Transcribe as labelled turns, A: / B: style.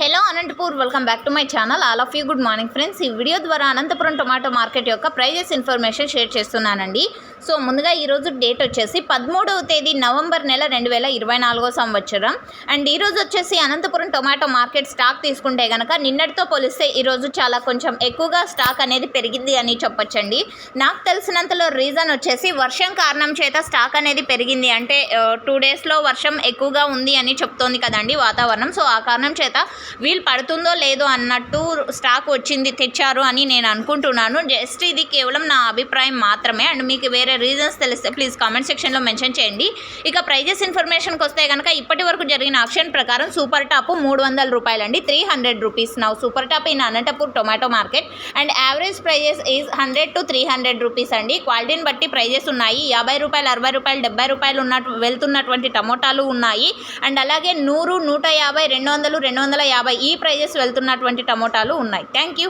A: Hello Anantapur welcome back to my channel all of you good morning friends ఈ video ద్వారా Anantapuram tomato market యొక్క prices information share చేస్తున్నానండి. So ముందుగా ఈరోజు date వచ్చేసి పదమూడవ తేదీ నవంబర్ నెల రెండు వేల ఇరవై నాలుగో సంవత్సరం. అండ్ ఈరోజు వచ్చేసి అనంతపురం టొమాటో మార్కెట్ స్టాక్ తీసుకుంటే కనుక నిన్నటితో పోలిస్తే ఈరోజు చాలా కొంచెం ఎక్కువగా స్టాక్ అనేది పెరిగింది అని చెప్పొచ్చండి. నాకు తెలిసినంతలో రీజన్ వచ్చేసి వర్షం కారణం చేత స్టాక్ అనేది పెరిగింది అంటే uh, టూ డేస్లో వర్షం ఎక్కువగా ఉంది అని చెప్తోంది కదండి వాతావరణం. సో ఆ కారణం చేత వీలు పడుతుందో లేదో అన్నట్టు స్టాక్ వచ్చింది తెచ్చారు అని నేను అనుకుంటున్నాను. జస్ట్ ఇది కేవలం నా అభిప్రాయం మాత్రమే. అండ్ మీకు వేరే రీజన్స్ తెలిస్తే ప్లీజ్ కామెంట్ సెక్షన్లో మెన్షన్ చేయండి. ఇక ప్రైజెస్ ఇన్ఫర్మేషన్కి వస్తే కనుక ఇప్పటి వరకు జరిగిన ఆప్షన్ ప్రకారం సూపర్ టాప్ మూడు వందల రూపాయలండి. Three hundred rupees now super top in Anantapur tomato market and average prices is hundred to three hundred rupees అండి. క్వాలిటీని బట్టి ప్రైజెస్ ఉన్నాయి. యాభై రూపాయలు అరవై రూపాయలు డెబ్బై రూపాయలు ఉన్నట్టు వెళ్తున్నటువంటి టమోటాలు ఉన్నాయి. అండ్ అలాగే నూరు నూట యాభై రెండు వందలు రెండు వందల యాభై యాభై ఈ ప్రైజెస్ వెళ్తున్నటువంటి టమోటాలు ఉన్నాయి. Thank you.